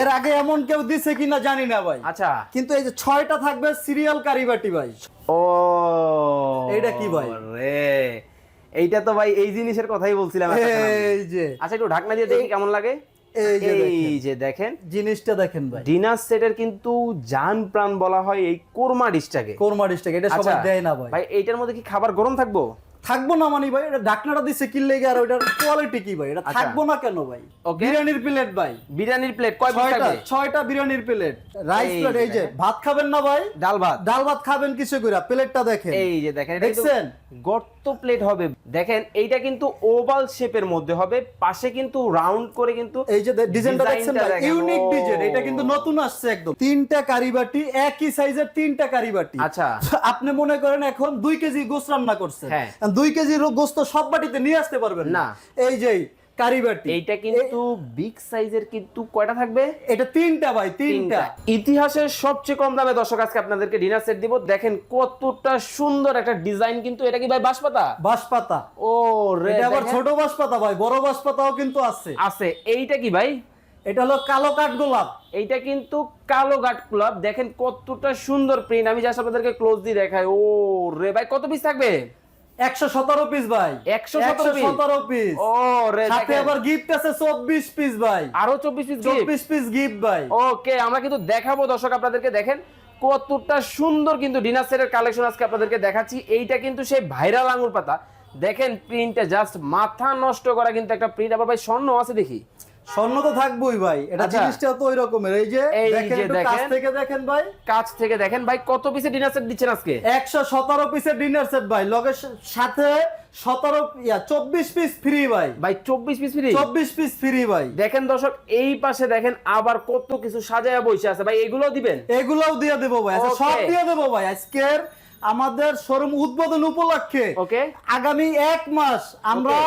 এর আগে এমন কেউ দিছে কিনা জানি না ভাই। আচ্ছা। কিন্তু এই যে ছয়টা থাকবে সিরিয়াল কারিবাটি ভাই। ও এইটা কি ভাই? রে। এইটা তো ভাই এই জিনিসের কথাই বলছিলাম এই যে। আচ্ছা একটু ঢাকনা দিয়ে দেখি কেমন লাগে। এই যে দেখেন। জিনিসটা দেখেন ভাই। ডিনার সেটের কিন্তু জান প্রাণ বলা হয় এই কোরমা ডিশটাকে। কোরমা ডিশটাক এটা সবাই আচ্ছা, দেয় না ভাই। ভাই এইটার মধ্যে কি খাবার গরম থাকব? থাকব না মানে ভাই এটা ডাকনাটা দিছে কি লেগে আর ওইটার কোয়ালিটি কি ভাই? এটা আচ্ছা। থাকব না কেন ভাই. বিরিয়ানির প্লেট ভাই। বিরিয়ানির প্লেট কয় ছয়টা ছয়টা বিরিয়ানির প্লেট রাইস প্লেট এই যে ভাত খাবেন না ভাই? ডাল ভাত। ডাল ভাত খাবেন কিছু কইরা প্লেটটা দেখেন। এই যে দেখেন দেখছেন? গর্ত প্লেট হবে। দেখেন এইটা কিন্তু ওভাল শেপের মধ্যে হবে। পাশে কিন্তু রাউন্ড করে কিন্তু এই যে ডিজাইনটা দেখছেন ইউনিক ডিজাইন এটা কিন্তু নতুন আসছে একদম। তিনটা কারিবাটি একই সাইজের তিনটা কারিবাটি। আচ্ছা। আপনি মনে করেন এখন 2 কেজি গোস্ত রান্না করছেন। হ্যাঁ। দুই কেজি গোস্ত সব বাটিতে নিয়ে আসতে পারবেন না। এই যে কারিবাটি এইটা কিন্তু বিগ সাইজের কিন্তু কয়টা থাকবে? এটা তিনটা ভাই তিনটা। ইতিহাসের সবচেয়ে কম দামে দর্শক আজকে আপনাদেরকে ডিনার সেট দিব। দেখেন কতটা সুন্দর একটা ডিজাইন কিন্তু। এটা কি ভাই বাঁশপাতা? বাঁশপাতা। ও রে এটা আবার ছোট বাঁশপাতা ভাই বড় বাঁশপাতাও কিন্তু আছে। আছে। এইটা কি ভাই? এটা হলো কালো কাঠ গোলাপ। এইটা কিন্তু কালো গাট ক্লাব দেখেন কতটা সুন্দর প্রিন্ট আমি জাস্ট আপনাদেরকে ক্লোজ দিয়ে দেখাই। ও রে ভাই কত পিস থাকবে? একশো সতেরো পিস ভাই। 117 পিস ও রে সাথে দেখেন। আবার গিফট আছে চব্বিশ পিস ভাই। আরও চব্বিশ পিস চব্বিশ পিস গিফট ভাই। ওকে আমরা কিন্তু দেখাবো দর্শক আপনাদেরকে দেখেন কতটা সুন্দর কিন্তু ডিনার সেটের কালেকশন আজকে আপনাদেরকে দেখাচ্ছি। এইটা কিন্তু সেই ভাইরাল আঙুর পাতা। দেখেন প্রিন্টটা জাস্ট মাথা নষ্ট করা কিন্তু একটা প্রিন্ট আবার ভাই স্বর্ণ আছে দেখি। স্বর্ণ তো থাকবোই ভাই এটা আচ্ছা। জিনিসটা তো ওই রকমের এই যে দেখেন একটু কাছ থেকে দেখেন ভাই। কাছ থেকে দেখেন ভাই কত পিসে ডিনার সেট দিচ্ছেন আজকে? একশো সতেরো পিসের ডিনার সেট ভাই লগের সাথে সতেরো ইয়া চব্বিশ পিস ফ্রি ভাই। ভাই চব্বিশ পিস ফ্রি চব্বিশ পিস ফ্রি ভাই। দেখেন দর্শক এই পাশে দেখেন আবার কত কিছু সাজায়া বসে আছে। ভাই এগুলো দিবেন? এগুলোও দিয়ে দেবো ভাই আচ্ছা, সব দিয়ে দেবো ভাই। আজকের আমাদের শোরুম উদ্বোধন উপলক্ষে ওকে আগামী এক মাস আমরা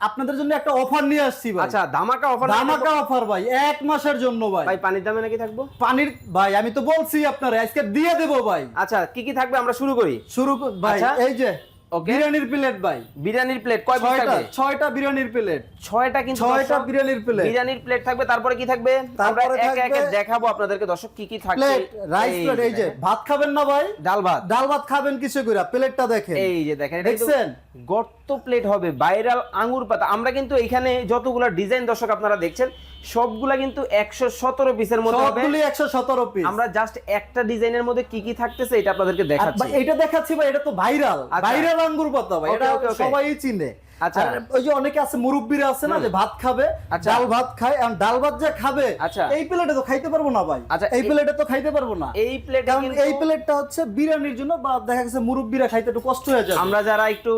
আপনাদের জন্য একটা অফার নিয়ে আসছি ভাই। আচ্ছা ধামাকা অফার ধামাকা অফার ভাই এক মাসের জন্য ভাই। ভাই পানির দামে নাকি থাকব? পানির ভাই আমি তো বলছি আপনারা আজকে দিয়ে দেবো ভাই। আচ্ছা কি কি থাকবে আমরা শুরু করি? শুরু ভাই আচ্ছা। এই যে Okay. বিরিয়ানির প্লেট ভাই। বিরিয়ানির প্লেট কয় পিস ছয়টা থাকবে? ছয়টা বিরিয়ানির প্লেট। ছয়টা কিন্তু বিরিয়ানির প্লেট। বিরিয়ানির প্লেট থাকবে তারপরে কি থাকবে? তারপরে একে একে দেখাবো আপনাদেরকে দর্শক কি কি থাকবে প্লেট রাইস প্লেট এই যে ভাত খাবেন না ভাই? ডাল ভাত। ডাল ভাত খাবেন কিছু করে প্লেটটা দেখেন। এই যে দেখেন দেখছেন? গর্ত প্লেট হবে ভাইরাল আঙ্গুর পাতা। আমরা কিন্তু এখানে যতগুলো ডিজাইন দর্শক আপনারা দেখছেন সবগুলা কিন্তু একশো সতেরো পিসের মধ্যে সবগুলি একশো সতেরো পিস আমরা জাস্ট একটা ডিজাইনের মধ্যে কি কি থাকতেছে এটা আপনাদেরকে দেখাচ্ছি এটা দেখাচ্ছি ভাই এটা তো ভাইরাল আচ্ছা। ভাইরাল আঙ্গুর পাতা ভাই এটা. সবাই চিনে আচ্ছা। ওই যে অনেকে আছে মুরব্বীরা আছে না যে ভাত খাবে আচ্ছা। ডাল ভাত খায় আর ডাল ভাত যে খাবে আচ্ছা। এই প্লেটে তো খাইতে পারব না ভাই আচ্ছা, এই প্লেটে তো খাইতে পারব না এই প্লেটে কারণ এই প্লেটটা হচ্ছে বিরিয়ানির জন্য বা দেখা গেছে মুরব্বীরা খাইতে একটু কষ্ট হয়ে যাবে আমরা যারা একটু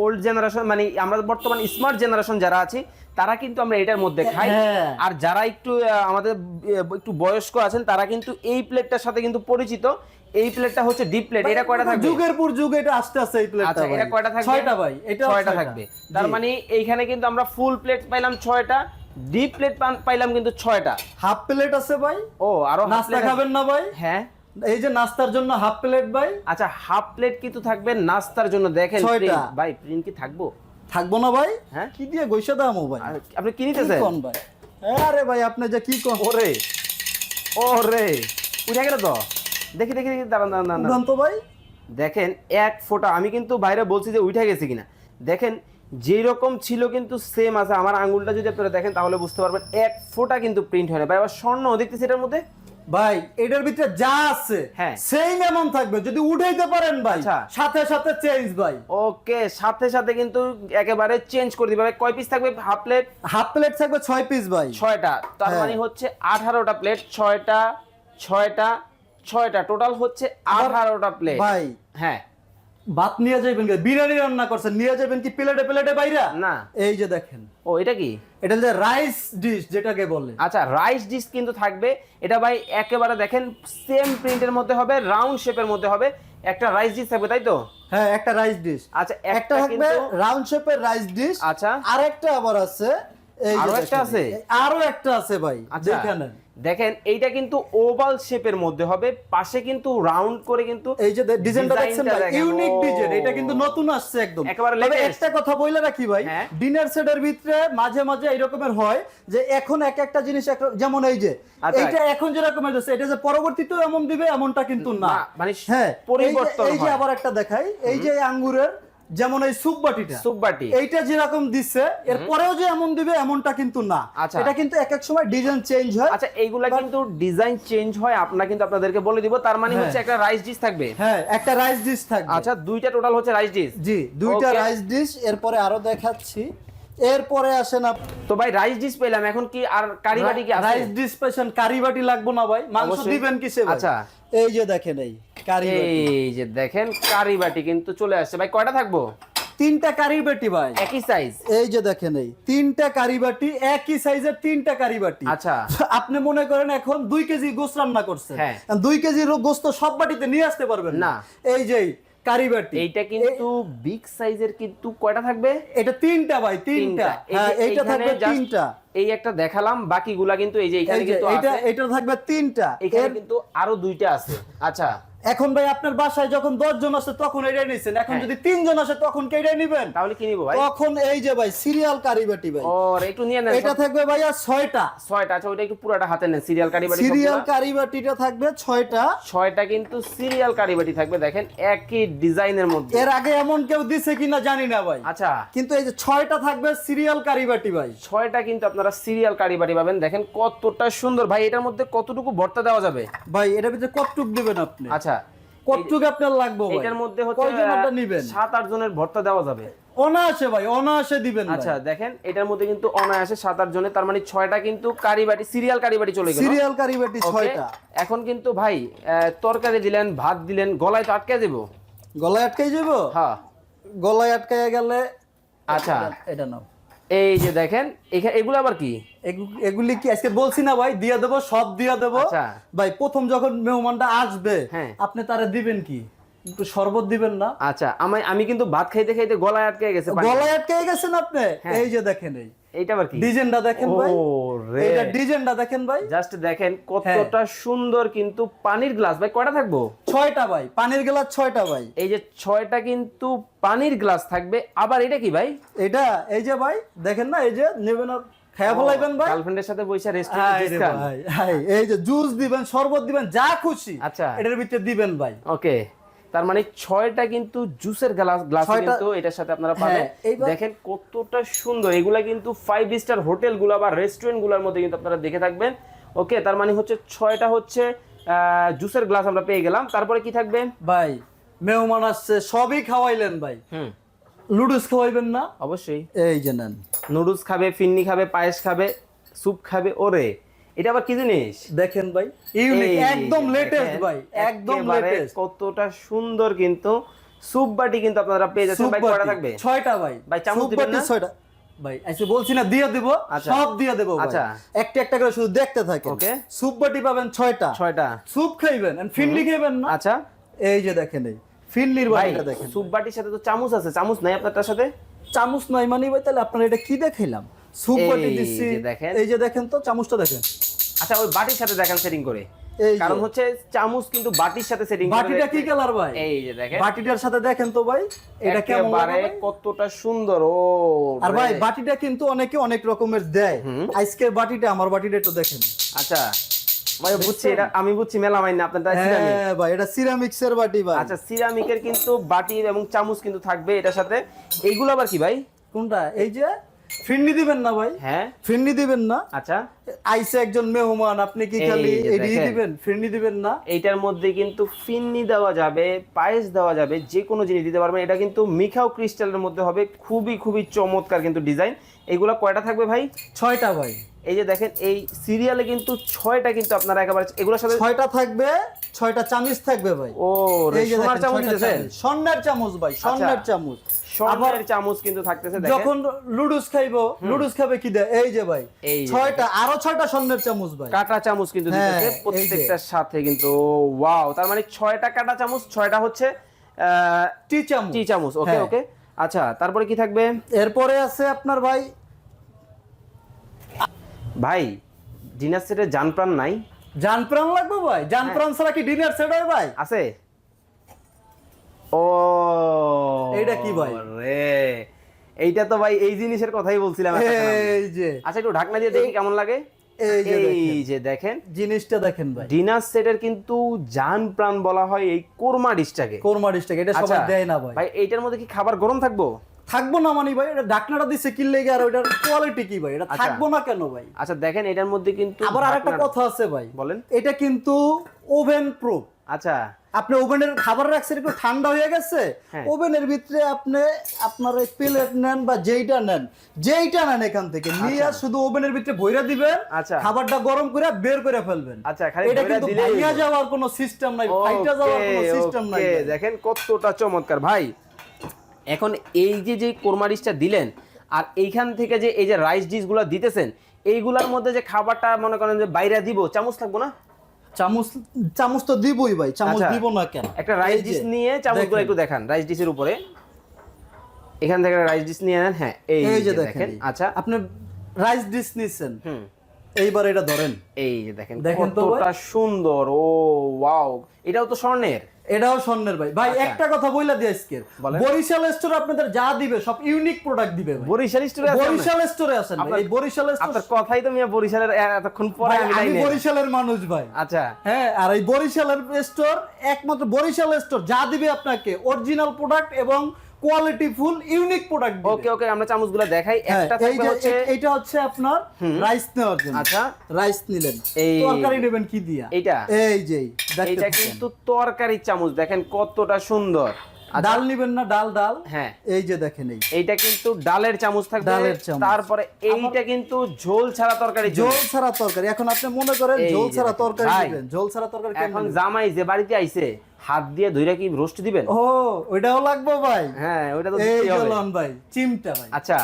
ওল্ড জেনারেশন মানে আমরা বর্তমান স্মার্ট জেনারেশন যারা আছি তারা কিন্তু আমরা এটার মধ্যে খাই। হ্যাঁ। আর যারা একটু আমাদের একটু বয়স্ক আছেন তারা কিন্তু এই প্লেটটার সাথে কিন্তু পরিচিত। এই প্লেটটা হচ্ছে ডিপ প্লেট এটা কয়টা থাকবে? যুগের পর যুগ এটা আস্তে আস্তে এই প্লেটটা আচ্ছা এটা কয়টা থাকবে? ছয়টা ভাই এটা ছয়টা থাকবে। তার মানে এইখানে কিন্তু আমরা ফুল প্লেট পাইলাম ছয়টা ডিপ প্লেট পাইলাম কিন্তু ছয়টা। হাফ প্লেট আছে ভাই। ও আরও নাস্তা খাবেন না ভাই। হ্যাঁ। এই যে নাস্তার জন্য হাফ প্লেট ভাই। আচ্ছা হাফ প্লেট কিন্তু থাকবে নাস্তার জন্য। দেখেন। ভাই প্রিন্ট কি থাকব? থাকব না ভাই? হ্যাঁ? কি দিয়ে গৈসা দামো ভাই আপনি কি নিতেছেন? কোন ভাই? আরে ভাই আপনি যে কি কোন? ওরে ওরে উঠে গেল তো? দেখি দেখি দেখি দাঁড়ান দাঁড়ান দাঁড়ান, তো ভাই। দেখেন এক ফোঁটা আমি কিন্তু বাইরে বলছি যে উঠে গেছে কিনা। দেখেন যেই রকম ছিল কিন্তু সেম আছে। আমার আঙ্গুলটা যদি আপনারা দেখেন তাহলে বুঝতে পারবেন এক ফোঁটা কিন্তু প্রিন্ট হয় না। ভাই আবার স্বর্ণ দেখতেছি এটার মধ্যে? ভাই এটার ভিতরে যা আছে হ্যাঁ। সেম এমন থাকবে। যদি উঠাইতে পারেন ভাই আচ্ছা। সাথে সাথে চেঞ্জ ভাই। ওকে সাথে সাথে কিন্তু একেবারে চেঞ্জ করে দিবে। ভাই কয় পিস থাকবে হাফ প্লেট হাফ প্লেট থাকবে ছয় পিস ভাই। ছয়টা। তার হ্যাঁ। মানে হচ্ছে আঠারোটা প্লেট ছয়টা ছয়টা ছয়টা। টোটাল হচ্ছে আঠারোটা প্লেট ভাই হ্যাঁ। ভাত নিয়ে যাবেন? বিরিয়ানি রান্না করছেন নিয়ে যাবেন কি প্লেটে প্লেটে বাইরা? না। এই যে দেখেন। ও এটা কি? এটা যে রাইস ডিশ যেটাকে বলে। আচ্ছা রাইস ডিশ কিন্তু থাকবে। এটা ভাই একেবারে দেখেন সেম প্রিন্টের মধ্যে হবে রাউন্ড শেপের মধ্যে হবে। একটা রাইস ডিশ থাকবে তাই তো? হ্যাঁ একটা রাইস ডিশ আচ্ছা একটা থাকবে রাউন্ড শেপের রাইস ডিশ আচ্ছা। আরেকটা আবার আছে এই যে আরও একটা আছে? আরও একটা আছে ভাই আচ্ছা। দেখেন দেখেন এইটা কিন্তু ওভাল শেপের মধ্যে হবে পাশে কিন্তু রাউন্ড করে কিন্তু এই যে ডিজাইনটা দেখছেন ভাই? ইউনিক ডিজাইন এটা কিন্তু নতুন আসছে একদম। একেবারে তবে একটা কথা বলে রাখি ভাই হ্যাঁ। ডিনার সেটের ভিতরে মাঝে মাঝে এই রকমের হয় যে এখন এক একটা জিনিস যেমন এই যে আচ্ছা। এইটা এখন যে রকমের দিচ্ছে এটা যে পরবর্তীতেও এমন দিবে এমনটা কিন্তু না। মানে হ্যাঁ পরিবর্তন এই যে- হয়। আবার একটা দেখাই এই যে আঙ্গুরের যেমন এই সুপ বাটিটা এইটা যেরকম দিচ্ছে এর পরেও যে এমন দিবে এমনটা কিন্তু না। আচ্ছা। এটা কিন্তু এক এক সময় ডিজাইন চেঞ্জ হয়। আচ্ছা এইগুলা কিন্তু ডিজাইন চেঞ্জ হয় আপনারা কিন্তু আপনাদেরকে বলে দিব। তার মানে হ্যাঁ। হচ্ছে একটা রাইস ডিশ থাকবে। হ্যাঁ একটা রাইস ডিশ থাকবে। আচ্ছা দুইটা টোটাল হচ্ছে রাইস ডিশ জি দুইটা রাইস ডিশ এরপরে আরও দেখাচ্ছি। এরপরে আসেন তো ভাই রাইস ডিশ পেলাম এখন কি আর কারি বাটি কি আছে? রাইস ডিশ পেশেন কারি বাটি লাগবো না ভাই মাংস দিবেন কিসে ভাই? আচ্ছা। এই যে দেখেন এই কারি বাটি। এই যে দেখেন কারি বাটি কিন্তু চলে আসছে। ভাই কয়টা থাকব? তিনটা কারি বাটি ভাই। একই সাইজ এই যে দেখেন এই তিনটা কারি বাটি একই সাইজের তিনটা কারি বাটি। আচ্ছা। আপনি মনে করেন এখন দুই কেজি গোস্ত রান্না করছেন। হ্যাঁ। দুই কেজি গোস্ত সব বাটিতে নিয়ে আসতে পারবেন না। এই যে কারি বাটি এইটা কিন্তু বিগ সাইজের কিন্তু কয়টা থাকবে? এটা তিনটা ভাই তিনটা। হ্যাঁ এইটা থাকবে তিনটা। এই একটা দেখালাম বাকিগুলা কিন্তু এই যে এখানে কিন্তু এটা এটা থাকবে তিনটা। এখানে কিন্তু আরও দুইটা আছে। আচ্ছা এখন ভাই আপনার বাসায় যখন দশ জন আসে তখন এটাই নিছেন। এখন হ্যাঁ। যদি তিনজন আসে তখন কি এটাই নিবেন? তাহলে কি নিবো ভাই? তখন এই যে ভাই সিরিয়াল কারি বাটি ভাই। ওর একটু নিয়ে নেন। এটা থাকবে ভাইয়া ছয়টা। ছয়টা আচ্ছা ওইটা একটু পুরাটা হাতে নেন সিরিয়াল কারি বাটি সিরিয়াল। কারি বাটিটা থাকবে ছয়টা। ছয়টা কিন্তু সিরিয়াল কারি বাটি থাকবে দেখেন একই ডিজাইনের মধ্যে। এর আগে এমন কেউ দিছে কিনা জানি না ভাই। আচ্ছা। কিন্তু এই যে ছয়টা থাকবে সিরিয়াল কারি বাটি ভাই। ছয়টা কিন্তু আপনারা সিরিয়াল কারি বাটি পাবেন দেখেন কতটা সুন্দর। ভাই এটার মধ্যে কতটুকু ভর্তা দেওয়া যাবে? ভাই এটার ভিতরে কতটুক দিবেন আপনি? আচ্ছা কতটুক আপনার লাগবে ভাই? এটার মধ্যে হচ্ছে কয়জন আপনার নিবেন? সাত আট জনের ভর্তা দেওয়া যাবে। অনায়াসে ভাই অনায়াসে দিবেন আচ্ছা দেখেন এটার মধ্যে কিন্তু অনায়াসে সাত আট জনের তার মানে ছয়টা কিন্তু কারি বাটি সিরিয়াল কারি বাটি চলে গেল। সিরিয়াল কারি বাটি ছয়টা। এখন কিন্তু ভাই আহ, তরকারি দিলেন ভাত দিলেন গলায় তো আটকে দেবো গলায় আটকাই যাব? হ্যাঁ। গলায় আটকাই গেলে আচ্ছা। এটা- এটা নাও। এই যে দেখেন এগুলো আবার কি এগু- এগুলি কি আজকে বলছি না ভাই দিয়ে দেবো সব দিয়ে দেবো আচ্ছা। ভাই প্রথম যখন মেহমানটা আসবে হ্যাঁ। আপনি তারা দিবেন কি শরবত দিবেন না? আচ্ছা আমি আমি কিন্তু ভাত খাইতে খাইতে গলায় আটকে গেছে গলায় আটকে গেছেন আপনি? হ্যাঁ। এই যে দেখেন এই। এইটা আবার কি? ডিজাইনটা দেখেন ভাই। এইটা ডিজাইনটা দেখেন ভাই। জাস্ট দেখেন কতটা সুন্দর কিন্তু পানির গ্লাস। ভাই কয়টা থাকব? ছয়টা ভাই পানির গ্লাস ভাই। এই যে ছয়টা কিন্তু পানির গ্লাস থাকবে। আবার এটা কি ভাই? এটা এই যে ভাই দেখেন না এই যে নেবেন আর খেয়া ফলাইবেন ভাই। গার্লফ্রেন্ডের সাথে বসে হাই রে রেস্টুরেন্ট ভাই, এই যে জুস দিবেন শরবত দিবেন যা খুশি আচ্ছা। এটার ভিতরে দিবেন ভাই। ওকে তার মানে ছয়টা কিন্তু জুসের গ্লাস গ্লাস কিন্তু এটার সাথে আপনারা পাবেন। হ্যাঁ, দেখেন কতটা সুন্দর। এগুলা কিন্তু ফাইভ স্টার হোটেলগুলা বা রেস্টুরেন্টগুলার মধ্যে কিন্তু আপনারা দেখে থাকবেন। ওকে তার মানে হচ্ছে ছয়টা হচ্ছে জুসের গ্লাস আমরা পেয়ে গেলাম। তারপরে কি থাকবে? ভাই মেহমান আসছে সবই খাওয়াইলেন ভাই। হুম। লুডুস খাওয়াইবেন না? অবশ্যই। এই যে নেন। নুডলস খাবে ফিন্নি খাবে পায়েস খাবে স্যুপ খাবে ওরে। এটা আবার কি জিনিস? দেখেন ভাই ইউনিক একদম লেটেস্ট ভাই একদম লেটেস্ট কতটা সুন্দর কিন্তু। স্যুপ বাটি কিন্তু আপনারা পেয়ে যাচ্ছেন। ভাই কয়টা থাকবে? ভাই। ভাই, চামচ দিবেন না? ভাই আইসে বলছি না দিয়ে দেব। আচ্ছা। সব দিয়ে দেব ভাই। আচ্ছা। একটা একটা করে শুধু দেখতে থাকেন। Okay. স্যুপ বাটি পাবেন ছয়টা। ছয়টা। স্যুপ খাইবেন and ফিন্ডি খাইবেন না। আচ্ছা। এই যে দেখেন এই ফিন্ডির ভাই বাটিটা দেখেন। স্যুপ বাটির সাথে তো চামচ আছে। চামচ নাই আপনারটার সাথে? চামচ নয় মানে ভাই তাহলে আপনারা এটা কি দেখাইলাম? স্যুপ বাটি এই দিচ্ছি এই যে দেখেন তো চামচটা দেখেন। আচ্ছা ওই বাটির সাথে দেখেন সেটিং করে। কারণ হচ্ছে চামচ কিন্তু বাটির সাথে সেটিং বাটিটা কি কালার ভাই? এই যে দেখেন। বাটিটার সাথে দেখেন তো ভাই এটা কেমন কতটা সুন্দর ও আর ভাই বাটিটা কিন্তু অনেকে অনেক রকমের দেয়। আজকের বাটিটা আমার বাটিটা একটু দেখেন। আচ্ছা। ভাই বুঝছি এটা আমি বুঝছি মেলামাইন না আপনারটা সিরামিক হ্যাঁ ভাই এটা সিরামিক্স এর বাটি ভাই। আচ্ছা সিরামিকের কিন্তু বাটি এবং চামচ কিন্তু থাকবে এটার সাথে। এইগুলো আবার কি ভাই? কোনটা? এই যে ফিন্ডি দিবেন না ভাই। হ্যাঁ? ফিন্ডি দিবেন না। আচ্ছা। আইসে একজন মেহমান আপনি কি খালি যে দিবেন? ফিন্ডি দিবেন না। এইটার মধ্যে কিন্তু ফিন্নি দেওয়া যাবে পায়েস দেওয়া যাবে যে কোনো জিনিস দিতে পারবেন। এটা কিন্তু মিখাও ক্রিস্টালের মধ্যে হবে খুবই খুবই চমৎকার কিন্তু ডিজাইন। এগুলো কয়টা থাকবে ভাই? ছয়টা ভাই। এই যে দেখেন এই সিরিয়ালে কিন্তু ছয়টা কিন্তু আপনারা একেবারে এগুলোর সাথে ছয়টা থাকবে ছয়টা চামিচ থাকবে ভাই। ও সোনার চামচ দিতেছেন। স্বর্ণের চামচ ভাই স্বর্ণের চামচ। স্বর্ণের চামচ কিন্তু থাকতেছে যখন লুডুস খাইবো লুডুস খাবে কি এই যে ভাই ছয়টা আরও ছয়টা স্বর্ণের চামচ ভাই। কাটা চামচ কিন্তু হ্যাঁ, দিতেছে প্রত্যেকটার সাথে কিন্তু ওয়াও তার মানে ছয়টা কাটা চামচ ছয়টা হচ্ছে টি চামচ। টি চামচ ওকে হ্যাঁ। ওকে। আচ্ছা তারপরে কি থাকবে? এরপরে আছে আপনার ভাই ভাই ডিনার সেটের জান প্রাণ নাই। জান প্রাণ লাগবে ভাই? জান হ্যাঁ। প্রাণ ছাড়া কি ডিনার সেট হয় ভাই? আছে। ও এইটা কি ভাই? রে এইটা তো ভাই এই জিনিসের কথাই বলছিলাম এই যে। আচ্ছা একটু ঢাকনা দিয়ে দেখি কেমন লাগে। এই যে দেখেন। জিনিসটা দেখেন ভাই। ডিনার সেটের কিন্তু জান প্রাণ বলা হয় এই কোরমা ডিশটাকে। কোরমা ডিশটা এটা সবাই আচ্ছা, দেয় না ভাই। ভাই এইটার মধ্যে কি খাবার গরম থাকব? থাকব না মানে ভাই এটা ডাকনাটা দিছে কি লেগে আর ওইটার কোয়ালিটি কি ভাই? এটা আচ্ছা। থাকব না কেন ভাই? আচ্ছা দেখেন এটার মধ্যে কিন্তু আবার আরেকটা কথা আছে ভাই। বলেন। এটা কিন্তু ওভেন প্রুফ আচ্ছা। আপনি ওভেনের খাবার রাখছেন একটু ঠান্ডা হয়ে গেছে। হ্যাঁ। ওভেনের ভিতরে আপনি আপনার এই প্লেট নেন বা যেইটা নেন যেইটা নেন এখান থেকে নিয়ে শুধু ওভেনের ভিতরে ভইরা দিবেন আচ্ছা। খাবারটা গরম করে বের করে ফেলবেন। আচ্ছা, খালি এটা কিন্তু হইল। যাওয়ার কোনো সিস্টেম নাই ফাইটা যাওয়ার কোনো সিস্টেম নাই দেখেন কতটা চমৎকার। ভাই এখন এই যে যে কোরমা ডিশটা দিলেন আর এইখান থেকে যে এই যে রাইস ডিশগুলো দিতেছেন এইগুলার মধ্যে যে খাবারটা মনে করেন যে বাইরে দিব চামচ থাকব না? চামচ চামচ তো দিবই ভাই চামচ আচ্ছা। দিব না কেন একটা রাইস ডিশ নিয়ে চামচগুলো। একটু দেখান রাইস ডিশের উপরে এখান থেকে রাইস ডিশ নিয়ে নেন হ্যাঁ এই যে দেখেন আচ্ছা আপনি রাইস ডিশ নিছেন হুম এইবার এটা ধরেন এই যে দেখেন দেখেন। কতটা সুন্দর ও ওয়াও এটাও তো স্বর্ণের এটাও স্বর্ণের ভাই। ভাই আচ্ছা। একটা কথা বইলা দিয়ে আজকে বরিশাল স্টোর আপনাদের যা দিবে সব ইউনিক প্রোডাক্ট দিবে বরিশাল স্টোরে আছে বরিশাল স্টোরে আছেন ভাই। এই বরিশাল স্টোর কথাই তো মিয়া বরিশালের এতক্ষণ পরে আমি আমি বরিশালের মানুষ ভাই। আচ্ছা। হ্যাঁ আর এই বরিশালের স্টোর একমাত্র বরিশাল স্টোর যা দিবে আপনাকে অরিজিনাল প্রোডাক্ট এবং quality full unique product okay okay আমরা চামচগুলো দেখাই। হ্যাঁ একটা থাকবে হচ্ছে এটা হচ্ছে আপনার রাইস নেওয়ার জন্য। আচ্ছা। রাইস নিলেন। এই- তরকারি নেবেন কি দিয়া? এটা এই যে এটা কিন্তু তরকারি চামচ দেখেন কতটা সুন্দর। ডাল নিবেন না ডাল ডাল। হ্যাঁ। এই যে দেখেন এই। এইটা কিন্তু ডালের চামচ থাকবে। ডালের চামচ। তারপরে এইটা কিন্তু ঝোল ছাড়া তরকারি ঝোল ছাড়া তরকারি। এখন আপনি মনে করেন ঝোল ছাড়া তরকারি দিবেন। ঝোল ছাড়া তরকারি এখন জামাই যে বাড়িতে আইছে হাত দিয়ে ধইরা কি রোস্ট দিবেন? ও ওইটাও লাগবে ভাই। হ্যাঁ ওইটা তো এই দিতেই হবে। গেলাম ভাই চিমটা ভাই। আচ্ছা।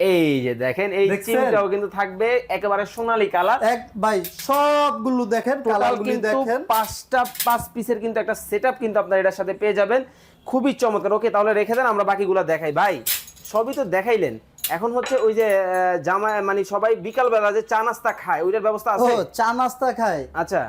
এই যে দেখেন এই? চিমটাও কিন্তু থাকবে একেবারে সোনালী কালার। এক ভাই সবগুলো দেখেন কালারগুলি দেখেন। পাঁচটা পাঁচ পিসের কিন্তু একটা সেটআপ কিন্তু আপনার এটার সাথে পেয়ে যাবেন। খুবই চমৎকার। ওকে তাহলে রেখে দেন আমরা বাকিগুলো দেখাই। ভাই সবই তো দেখাইলেন। এখন হচ্ছে ওই যে জামা মানে সবাই বিকাল বেলা যে চা নাস্তা খায় ওইটার ব্যবস্থা ও আছে? চা নাস্তা খায়। আচ্ছা।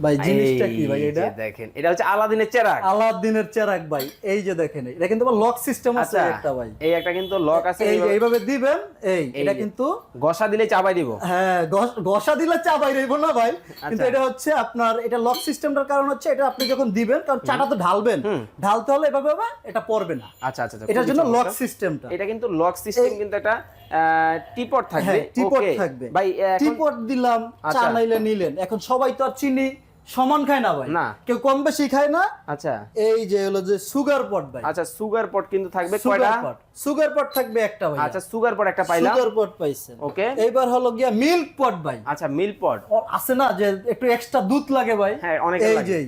ভাই জিনিসটা কি ভাই এটা? দেখেন এটা হচ্ছে আলাদিনের চেরাগ আলাদিনের চেরাক ভাই এই যে দেখেন এটা কিন্তু লক সিস্টেম আছে একটা ভাই। এই একটা কিন্তু লক আছে এই এইভাবে এইভাবে দিবেন এই এই এটা কিন্তু ঘষা দিলে চাপাই দিব। হ্যাঁ গস- দিলে চা বাইরে না ভাই। কিন্তু। এটা হচ্ছে আপনার এটা লক সিস্টেমটার কারণ হচ্ছে এটা আপনি যখন দিবেন কারণ চাটা তো ঢালবেন। ঢালতে হলে এভাবে হবে, এটা পড়বে না। আচ্ছা আচ্ছা আচ্ছা, এটার জন্য লক। সিস্টেমটা এটা কিন্তু লক সিস্টেম কিন্তু একটা টিপট থাকবে। হ্যাঁ টিপট Okay. থাকবে। ভাই টিপট দিলাম চা আচ্ছা। নাইলে নিলেন। এখন সবাই তো আর চিনি সমান খায় না ভাই। না। কেউ কম বেশি খায় না। আচ্ছা। এই যে হলো যে সুগার পট ভাই। আচ্ছা সুগার পট কিন্তু থাকবে কয়টা? সুগার পট থাকবে একটা ভাই আচ্ছা সুগার পট একটা পাইলাম। সুগার পট পাইছেন ওকে এইবার হলো গিয়া মিল্ক পট ভাই। আচ্ছা মিল্ক পট আছে না যে একটু এক্সট্রা দুধ লাগে ভাই? হ্যাঁ, অনেকের এই। যে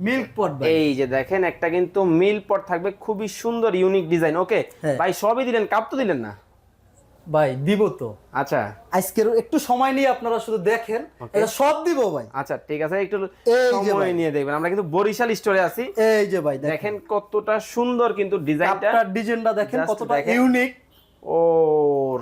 মিল্ক পট ভাই। এই যে দেখেন একটা কিন্তু মিল্ক পট থাকবে। খুবই সুন্দর ইউনিক ডিজাইন ওকে। ভাই সবই দিলেন কাপ তো দিলেন না? ভাই দিব তো। আচ্ছা। আজকের একটু সময় নিয়ে আপনারা শুধু দেখেন এটা সব দিব ভাই। আচ্ছা ঠিক আছে একটু সময় নিয়ে দেখবেন। আমরা কিন্তু বরিশাল স্টোরে আছি। এই যে ভাই দেখেন। কতটা সুন্দর কিন্তু ডিজাইনটা আপনার ডিজাইনটা দেখেন কতটা ইউনিক ও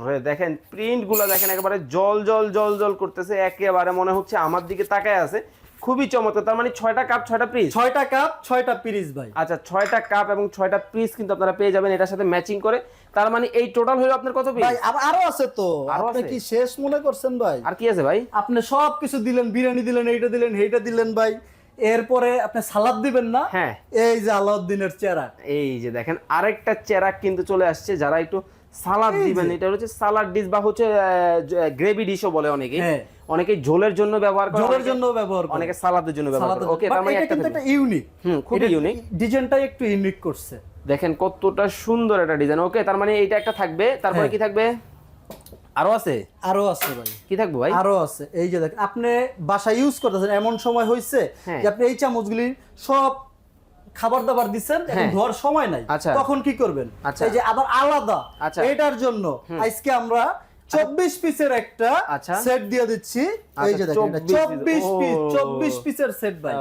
রে দেখেন প্রিন্টগুলো দেখেন একেবারে জল জল জল জল করতেছে। একেবারে মনে হচ্ছে আমার দিকে তাকায় আছে। খুবই চমৎকার তার মানে ছয়টা কাপ ছয়টা পিস ছয়টা কাপ ছয়টা পিস ভাই। আচ্ছা ছয়টা কাপ এবং ছয়টা পিস কিন্তু আপনারা পেয়ে যাবেন। এটার সাথে ম্যাচিং করে তার মানে এই টোটাল হলো আপনার কত পিস ভাই আর- আছে তো। আপনি কি শেষ মনে করছেন ভাই? আর কি আছে ভাই? আপনি সব কিছু দিলেন বিরিয়ানি দিলেন এইটা দিলেন এইটা দিলেন ভাই। এরপরে আপনি সালাদ দিবেন না? হ্যাঁ। এই যে আলাউদ্দিনের চেহারা এই যে দেখেন আরেকটা চেরাক কিন্তু চলে আসছে যারা একটু সালাদ দিবেন এটা হচ্ছে সালাদ ডিশ বা হচ্ছে গ্রেভি ডিশও বলে অনেকে। হ্যাঁ। অনেকে ঝোলের জন্য ব্যবহার করে অনেকে- জন্য ব্যবহার করে। অনেকে সালাদের জন্য ব্যবহার করে। ওকে। তার মানে একটা ইউনিক হুম খুবই ইউনিক ডিজাইনটাই একটু ইউনিক করছে। দেখেন কতটা সুন্দর একটা ডিজাইন ওকে তার মানে এইটা একটা থাকবে তারপরে হ্যাঁ। কি থাকবে আরও আছে আরও আছে ভাই কি থাকবে ভাই আরও আছে এই যে দেখেন আপনি বাসা ইউজ করতেছেন এমন সময় হয়েছে হ্যাঁ। যে আপনি এই চামচগুলি সব খাবার দাবার দিচ্ছেন এখন হ্যাঁ। ধোয়ার সময় নাই আচ্ছা। তখন কি করবেন আচ্ছা। এই যে আবার আলাদা আচ্ছা। এটার জন্য আজকে আমরা চব্বিশ পিসের একটা আচ্ছা। সেট দিয়ে দিচ্ছি। এই যে আচ্ছা, দেখেন চব্বিশ পিস চব্বিশ পিসের সেট ভাই।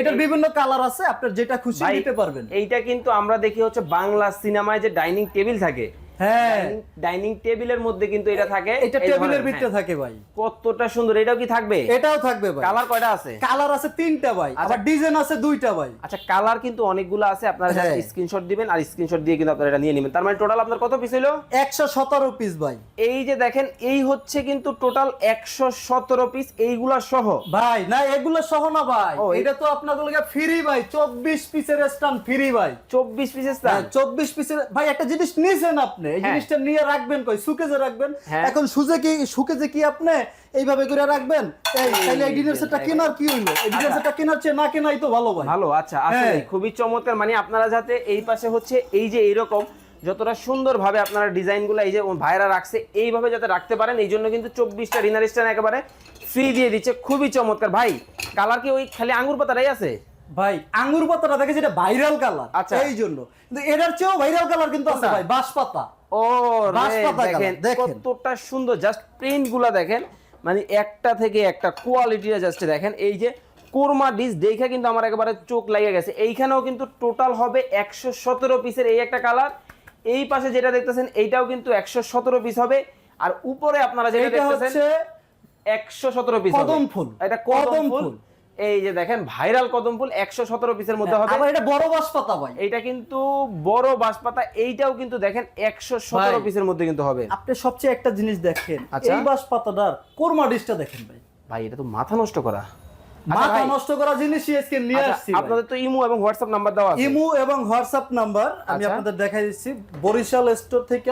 এটার বিভিন্ন কালার আছে আপনার যেটা খুশি নিতে পারবেন। এইটা কিন্তু আমরা দেখি হচ্ছে বাংলা সিনেমায় যে ডাইনিং টেবিল থাকে হ্যাঁ। ডাইনিং টেবিলের মধ্যে কিন্তু এটা থাকে। এটা টেবিলের ভিতরে হ্যাঁ। থাকে ভাই। কতটা সুন্দর এটাও কি থাকবে? এটাও থাকবে ভাই। কালার কয়টা আছে? কালার আছে তিনটা ভাই। আবার ডিজাইন আছে দুইটা ভাই। আচ্ছা কালার কিন্তু অনেকগুলো আছে আপনারা হ্যাঁ। স্ক্রিনশট দিবেন আর স্ক্রিনশট দিয়ে কিন্তু আপনারা এটা নিয়ে নেবেন। তার মানে টোটাল আপনার কত পিস হলো একশো সতেরো পিস ভাই। এই যে দেখেন এই হচ্ছে কিন্তু টোটাল একশো সতেরো পিস এইগুলা সহ। ভাই না এগুলো সহ না ভাই। এটা তো আপনাদের ফ্রি ভাই চব্বিশ পিসের স্টান ফ্রি ভাই। চব্বিশ পিসের হ্যাঁ, চব্বিশ পিসের ভাই একটা জিনিস নিয়েছেন আপনি। এই হ্যাঁ। জিনিসটা নিয়ে রাখবেন কই? সুকেজে রাখবেন। হ্যাঁ। এখন সুজে কি সুকেজে কি আপনি এইভাবে করে রাখবেন? এই তাহলে এই ডিনার সেটটা কেনার কি হইল? এই ডিনার সেটটা কেনার চেয়ে না কেনাই তো ভালো ভাই। ভালো আচ্ছা আসলে হ্যাঁ। খুবই চমৎকার। মানে আপনারা যাতে এই পাশে হচ্ছে এই যে এইরকম যতটা সুন্দরভাবে আপনারা ডিজাইনগুলো এই যে ভাইরা রাখছে এইভাবে যাতে রাখতে পারেন এই জন্য কিন্তু চব্বিশটা রিনার স্ট্যান্ড একেবারে ফ্রি দিয়ে দিচ্ছে। খুবই চমৎকার। ভাই কালার কি ওই খালি আঙ্গুর পাতাটাই আছে? ভাই আঙ্গুর পাতাটা দেখে যেটা ভাইরাল কালার আচ্ছা। এই জন্য। কিন্তু এটার চেয়েও ভাইরাল কালার কিন্তু আছে ভাই বাঁশ পাতা ও বাঁশ রে, পাতা দেখেন কতটা সুন্দর। জাস্ট প্রিন্টগুলা দেখেন মানে একটা থেকে একটা কোয়ালিটিটা জাস্ট দেখেন। এই যে কোরমা ডিশ দেখে কিন্তু আমার একেবারে চোখ লেগে গেছে। এইখানেও কিন্তু টোটাল হবে একশো সতেরো পিসের এই একটা কালার এই পাশে যেটা দেখতেছেন এইটাও কিন্তু একশো সতেরো পিস হবে। আর উপরে আপনারা যেটা দেখতেছেন একশো সতেরো পিস কদম ফুল। এটা কদম ফুল। এই যে দেখেন ভাইরাল কদম ফুল একশো সতেরো পিসের মধ্যে হবে। আবার এটা বড় বাঁশ পাতা ভাই। এইটা কিন্তু বড় বাঁশপাতা এইটাও কিন্তু দেখেন একশো সতেরো পিসের মধ্যে কিন্তু হবে। আপনি সবচেয়ে একটা জিনিস দেখেন আচ্ছা। এই বাঁশ পাতাটার কোরমা ডিশটা দেখেন ভাই। ভাই এটা তো মাথা নষ্ট করা। আচ্ছা মাথা নষ্ট করা জিনিসই আজকে নিয়ে আচ্ছা, আসছি আপনাদের তো ইমো এবং হোয়াটসঅ্যাপ নাম্বার দেওয়া আছে। ইমু এবং হোয়াটসঅ্যাপ নাম্বার আমি। আপনাদের দেখাই দিচ্ছি। বরিশাল স্টোর থেকে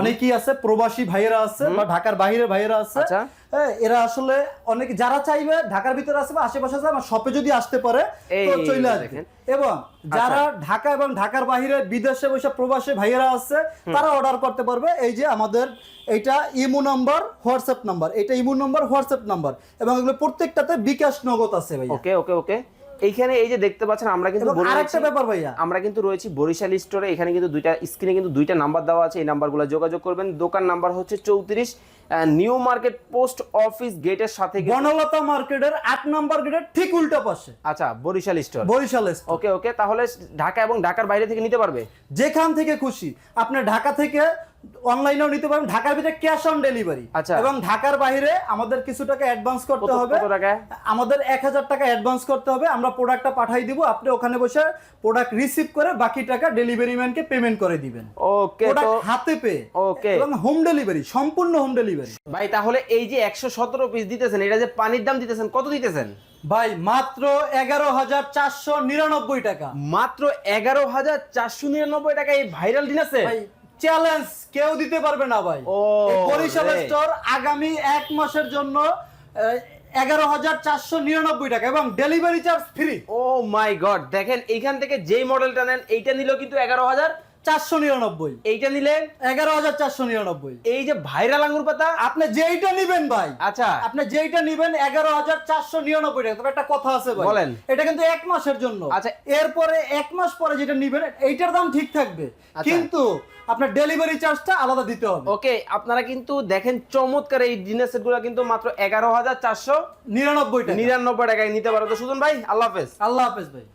অনেকেই আছে প্রবাসী ভাইয়েরা আছে বা ঢাকার বাইরে ভাইয়েরা আছে। আচ্ছা। হ্যাঁ, এরা আসলে অনেক যারা চাইবে ঢাকার ভিতরে আছে বা আশেপাশে আছে আমার শপে যদি আসতে পারে তো চলে আসবে। এবং যারা ঢাকা এবং ঢাকার বাইরে বিদেশে বসে প্রবাসী ভাইয়েরা আছে তারা অর্ডার করতে পারবে। এই যে আমাদের এইটা ইমো নাম্বার হোয়াটসঅ্যাপ নাম্বার। এটা ইমো নাম্বার হোয়াটসঅ্যাপ নাম্বার। এবং এগুলো প্রত্যেকটাতে বিকাশ নগদ আছে ভাইয়া। ওকে ওকে ওকে। এইখানে এই যে দেখতে পাচ্ছেন আমরা কিন্তু আরেকটা ব্যাপার ভাইয়া। আমরা কিন্তু রয়েছি বরিশাল স্টোরে এখানে কিন্তু দুইটা স্ক্রিনে কিন্তু দুইটা নাম্বার দেওয়া আছে এই নাম্বারগুলো যোগাযোগ করবেন। দোকান নাম্বার হচ্ছে চৌত্রিশ নিউ মার্কেট পোস্ট অফিস গেটের সাথে বনলতা মার্কেটের আট নম্বর গেটের ঠিক উল্টো পাশে। আচ্ছা Barishal store. Barishal. Okay okay তাহলে ঢাকা এবং ঢাকার বাইরে থেকে নিতে পারবে? যেখান থেকে খুশি। আপনি ঢাকা থেকে অনলাইনেও নিতে পারেন। ঢাকার ভিতরে ক্যাশ অন ডেলিভারি আচ্ছা। এবং ঢাকার বাইরে আমাদের কিছু টাকা অ্যাডভান্স করতে হবে। আমাদের এক হাজার টাকা অ্যাডভান্স করতে হবে। আমরা প্রোডাক্টটা পাঠাই দিব। আপনি ওখানে বসে প্রোডাক্ট রিসিভ করে বাকি টাকা ডেলিভারি ম্যানকে পেমেন্ট করে দিবেন। ওকে হাতে পেয়ে। ওকে। এবং হোম ডেলিভারি সম্পূর্ণ হোম ডেলিভারি ভাই তাহলে এই যে একশো সতেরো পিস দিতেছেন এটা যে পানির দাম দিতেছেন কত দিতেছেন? ভাই মাত্র এগারো হাজার চারশো নিরানব্বই টাকা। মাত্র এগারো হাজার চারশো নিরানব্বই টাকা এই ভাইরাল দিন আছে? ভাই চ্যালেঞ্জ কেউ দিতে পারবে না ভাই। বরিশাল স্টোর আগামী এক মাসের জন্য এগারো হাজার চারশো নিরানব্বই টাকা এবং delivery charge free oh my god দেখেন এইখান থেকে যেই মডেলটা নেন এইটা নিল কিন্তু এগারো হাজার চারশো নিরানব্বই। এইটা নিলেন এগারো হাজার চারশো নিরানব্বই। এই যে ভাইরাল আঙ্গুর পাতা? আপনি যেইটা নিবেন ভাই আচ্ছা। আপনি যেইটা নিবেন এগারো হাজার চারশো নিরানব্বই টাকা। তবে একটা কথা আছে ভাই বলেন। এটা কিন্তু এক মাসের জন্য। আচ্ছা। এরপরে এক মাস পরে যেটা নিবেন এইটার দাম ঠিক থাকবে। আচ্ছা। কিন্তু আপনার ডেলিভারি চার্জটা আলাদা দিতে হবে। ওকে আপনারা কিন্তু দেখেন চমৎকার এই ডিনার সেটগুলো কিন্তু মাত্র এগারো হাজার চারশো নিরানব্বই টাকা। নিরানব্বই টাকায় নিতে পারো। তো সুজন ভাই আল্লাহ হাফেজ। আল্লাহ হাফেজ ভাই।